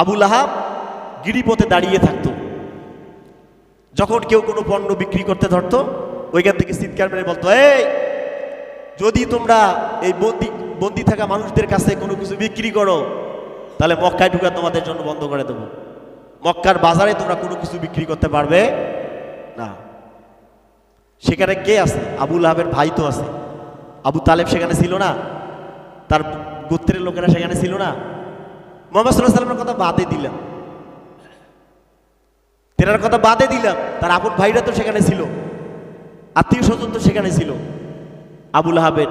আবুল আহাব গিরিপথে দাঁড়িয়ে থাকতো। যখন কেউ কোনো পণ্য বিক্রি করতে ধরতো, ওইখান থেকে চিৎকার মেরে বলতো, এই, যদি তোমরা এই বন্দি বন্দি থাকা মানুষদের কাছে কোনো কিছু বিক্রি করো, তাহলে মক্কায় ঢুকা তোমাদের জন্য বন্ধ করে দেবো। মক্কার বাজারে তোমরা কোনো কিছু বিক্রি করতে পারবে না। সেখানে কে আছে? আবুল আহাবের ভাই তো আছে। আবু তালেব সেখানে ছিল না। তার গোত্রের লোকেরা সেখানে ছিল না। মোহাম্মদ সাল্লাহ সাল্লামের কথা বাদে দিলাম। তেনার কথা বাদে দিলাম, তার আপন ভাইরা তো সেখানে ছিল, আত্মীয় স্বজন তো সেখানে ছিল। আবুল আহাবের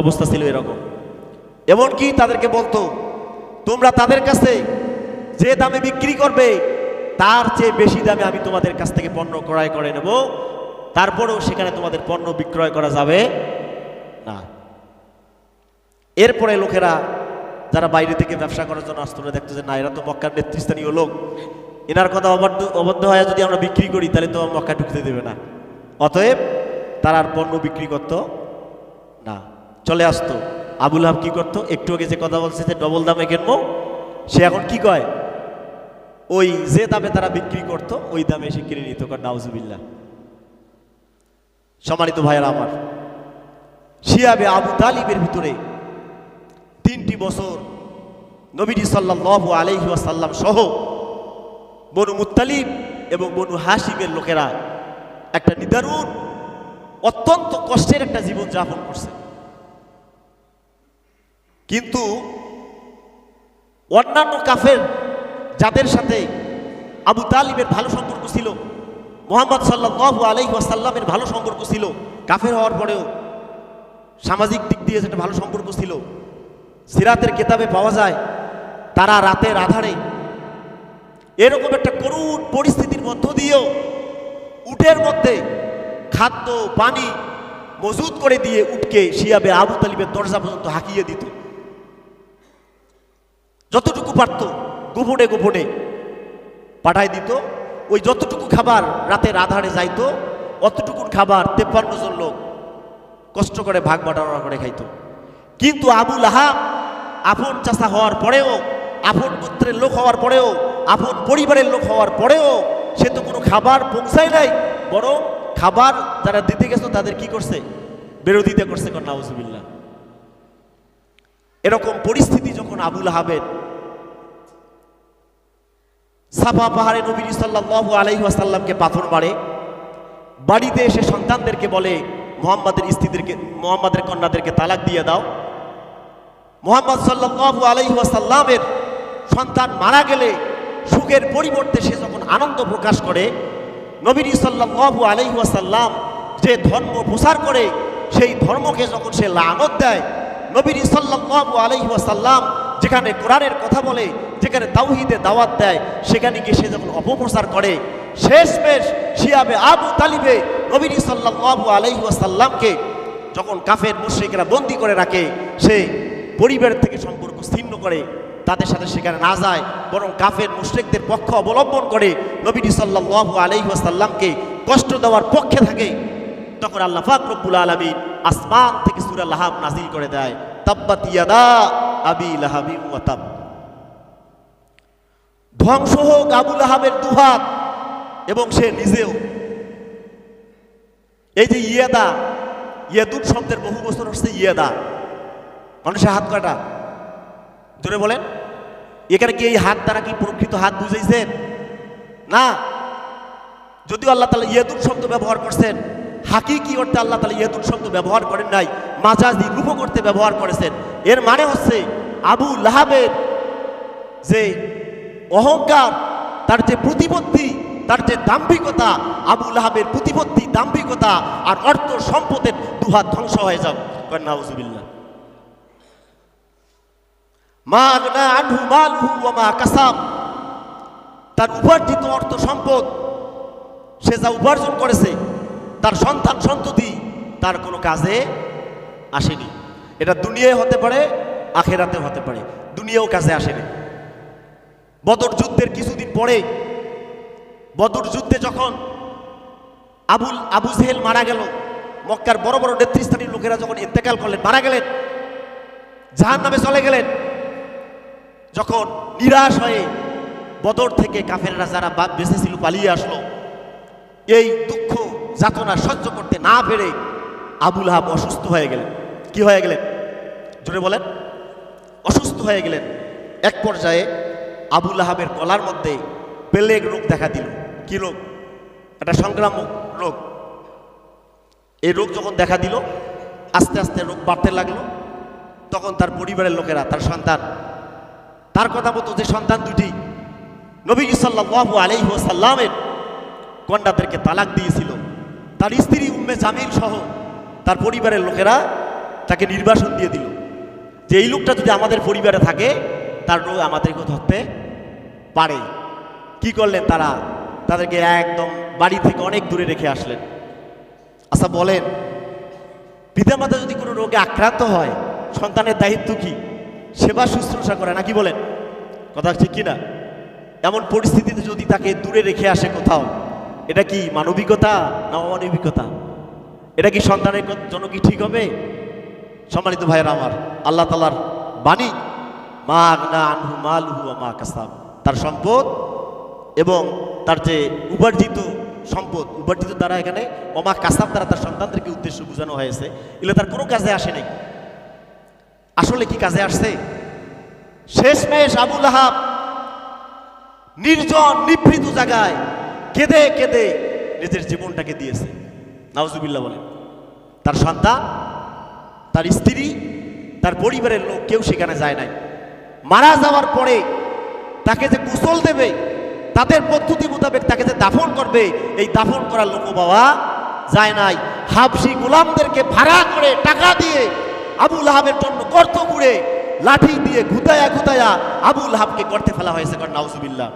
অবস্থা ছিল এরকম। এমনকি তাদেরকে বলতো, তোমরা তাদের কাছে যে দামে বিক্রি করবে, তার চেয়ে বেশি দামে আমি তোমাদের কাছ থেকে পণ্য ক্রয় করে নেব। তারপরেও সেখানে তোমাদের পণ্য বিক্রয় করা যাবে না। এরপরে লোকেরা যারা বাইরে থেকে ব্যবসা করার জন্য আসতো দেখতো যে না, এরা তো মক্কার নেতৃস্থানীয় লোক। এনার কথা অবাধ্য অবদ্ধ হয়ে যদি আমরা বিক্রি করি, তাহলে তো মক্কা ঢুকতে দেবে না। অতএব, তারা আর পণ্য বিক্রি করতো না। চলে আসতো। আবুল হাব কি করতো? একটু আগে যে কথা বলছে যে ডবল দামে কিনবো, সে এখন কি কয়? ওই যে দামে তারা বিক্রি করতো, ওই দামে এসে কিনে নিত। নাউজুবিল্লা সম্মানিত ভাইয়েরা আমার, শিয়াবে আবু তালিবের ভিতরে তিনটি বছর নবীজি সাল্লাল্লাহু আলাইহি ওয়াসাল্লাম সহ বনু মুত্তালিব এবং বনু হাসিমের লোকেরা একটা নিদারুণ, অত্যন্ত কষ্টের একটা জীবন যাপন করছে। কিন্তু অন্যান্য কাফের যাদের সাথে আবু তালিবের ভালো সম্পর্ক ছিল, মোহাম্মদ সাল্লাল্লাহু আলাইহি ওয়াসাল্লামের ভালো সম্পর্ক ছিল, কাফের হওয়ার পরেও সামাজিক দিক দিয়ে যেটা ভালো সম্পর্ক ছিল সিরাতের কেতাবে পাওয়া যায়, তারা রাতের আধারে এরকম একটা করুণ পরিস্থিতির মধ্য দিয়েও উটের মধ্যে খাদ্য, পানি মজুদ করে দিয়ে উটকে শিয়াবে আবু তালিবের দরজা পর্যন্ত হাঁকিয়ে দিত। যতটুকু পারত গোপনে গোপনে পাঠায় দিত। ওই যতটুকু খাবার রাতের আধারে যাইতো অতটুকু খাবার তেপ্পান্ন জন লোক কষ্ট করে ভাগ বাটোয়ারা করে খাইত। কিন্তু আবুল আহাব আপন চাষা হওয়ার পরেও আপন পুত্রের লোক হওয়ার পরেও আপন পরিবারের লোক হওয়ার পরেও সে তো কোনো খাবার পৌঁছায় নাই, বরং খাবার যারা দিতে গেছে তাদের কি করছে? বিরোধিতা করছে কন্যাউজুবিল্লা এরকম পরিস্থিতি যখন আবুল আহাবের সাফা পাহাড়ে নবী সাল্লাল্লাহু আলাইহি ওয়াসাল্লামকে পাথর মারে, বাড়িতে এসে সন্তানদেরকে বলে, মোহাম্মদের স্ত্রীদেরকে, মোহাম্মদের কন্যাদেরকে তালাক দিয়ে দাও। মোহাম্মদ সাল্লাল্লাহু আলাইহি ওয়াসাল্লামের সন্তান মারা গেলে সুখের পরিবর্তে সে যখন আনন্দ প্রকাশ করে, নবীজি সাল্লাল্লাহু আলাইহি ওয়াসাল্লাম যে ধর্ম প্রচার করে, সেই ধর্মকে যখন সে লানত দেয়, নবীজি সাল্লাল্লাহু আলাইহি ওয়াসাল্লাম যেখানে কোরআনের কথা বলে, যেখানে তাওহিদে দাওয়াত দেয়, সেখানে গিয়ে সে যখন অপপ্রচার করে, শেষমেশ শিয়াবে আবু তালিবে নবীজি সাল্লাল্লাহু আলাইহি ওয়াসাল্লামকে যখন কাফের মুশ্রিকরা বন্দি করে রাখে, সে পরিবার থেকে সম্পর্ক ছিন্ন করে, তাদের সাথে সেখানে না যায়, বরং কাফের মুশ্রিকদের পক্ষ অবলম্বন করে নবীজি সাল্লাল্লাহু আলাইহি ওয়াসাল্লামকে কষ্ট দেওয়ার পক্ষে থাকে। তখন আল্লাহ পাক রব্বুল আলামিন আসমান থেকে সূরা লাহাব নাজিল করে দেয়, তাব্বাত ইয়াদা আবি লাহাবি ওয়া তাব। ধ্বংস হোক আবু লাহাবের দুহাত, এবং সে নিজেও। এই যে ইয়েদা ইয়েদুন শব্দের বহু বছর হচ্ছে ইয়েদা। মানুষের হাত কাটা। ধরে বলেন। এখানে কি এই হাত দ্বারা কি প্রকৃত হাত বুঝাইছেন? না। যদিও আল্লাহ তালা ইয়েদুন শব্দ ব্যবহার করছেন হাকি কি অর্থে আল্লাহ তালা ইয়েদুন শব্দ ব্যবহার করেন নাই, মাজাজি রূপ করতে ব্যবহার করেছেন। এর মানে হচ্ছে আবু লাহাবের যে অহংকার, তার যে প্রতিপত্তি, তার যে দাম্ভিকতা, আবু লাহাবের প্রতিপত্তি, দাম্ভিকতা আর অর্থ সম্পদের দুহাত ধ্বংস হয়ে যাও নাউজুবিল্লাহ মা আনহু মালহু কাসাব। তার উপার্জিত অর্থ সম্পদ, সে যা উপার্জন করেছে, তার সন্তান সন্ততি তার কোনো কাজে আসেনি। এটা দুনিয়ায় হতে পারে আখেরাতে হতে পারে, দুনিয়াও কাজে আসেনি। বদর যুদ্ধের কিছুদিন পরে, বদর যুদ্ধে যখন আবুল, আবু জেহেল মারা গেল, মক্কার বড় বড় নেতৃস্থানীয় লোকেরা যখন ইন্তেকাল করলেন, মারা গেলেন জাহান নামে চলে গেলেন যখন নিরাশ হয়ে বদর থেকে কাফেররা যারা বা- বেঁচে ছিল, পালিয়ে আসলো, এই দুঃখ যাতনা সহ্য করতে না পেরে আবুল হাব অসুস্থ হয়ে গেলেন। কি হয়ে গেলেন? জোরে বলেন। অসুস্থ হয়ে গেলেন। এক পর্যায়ে আবুল আহাবের গলার মধ্যে পেলেগ রোগ দেখা দিল। কি রোগ? একটা সংক্রামক রোগ। এই রোগ যখন দেখা দিল, আস্তে আস্তে রোগ বাড়তে লাগল। তখন তার পরিবারের লোকেরা, তার সন্তান তার কথা মতো যে সন্তান দুটি নবী সাল্লাল্লাহু আলাইহি ওয়াসাল্লামের কন্যাদেরকে তালাক দিয়েছিল, তার স্ত্রী উম্মে জামিল সহ তার পরিবারের লোকেরা তাকে নির্বাসন দিয়ে দিল। যে এই লোকটা যদি আমাদের পরিবারে থাকে, তার রোগ আমাদেরকে ধরতে পারে। কি করলেন তারা? তাদেরকে একদম বাড়ি থেকে অনেক দূরে রেখে আসলেন। আচ্ছা বলেন, পিতামাতা যদি কোনো রোগে আক্রান্ত হয়, সন্তানের দায়িত্ব কি? সেবা শুশ্রূষা করে, নাকি বলেন? কথা ঠিক কি না এমন পরিস্থিতিতে যদি তাকে দূরে রেখে আসে কোথাও, এটা কি মানবিকতা না অমানবিকতা? এটা কি সন্তানের জন্য কি ঠিক হবে? সম্মানিত ভাইয়ের আমার, আল্লাহ তালার বাণী, মা আগনা আনহু মালহু মা কাসাব। তার সম্পদ এবং তার যে উপার্জিত সম্পদ, উপার্জিত দ্বারা এখানে অমা কাসাব দ্বারা তার সন্তানদেরকে উদ্দেশ্য বোঝানো হয়েছে। এগুলো তার কোনো কাজে আসে নাই। আসলে কি কাজে আসছে? শেষমেশ আবুল আহাব নির্জন, নিভৃত জায়গায় কেঁদে কেঁদে নিজের জীবনটাকে দিয়েছে। নাওজুবিল্লাহ বলেন, তার সন্তান, তার স্ত্রী, তার পরিবারের লোক কেউ সেখানে যায় নাই। মারা যাওয়ার পরে তাকে যে কুশল দেবে, তাদের পদ্ধতি মোতাবেক তাকে যে দাফন করবে, এই দাফন করার লোক বাবা যায় নাই। হাবসি গোলামদেরকে ভাড়া করে টাকা দিয়ে আবুল আহাবের জন্য গর্ত ঘুরে লাঠি দিয়ে ঘুতায়া ঘুতায়া আবুল লাহাবকে গর্তে ফেলা হয়েছে কারণ নাউজুবিল্লাহ।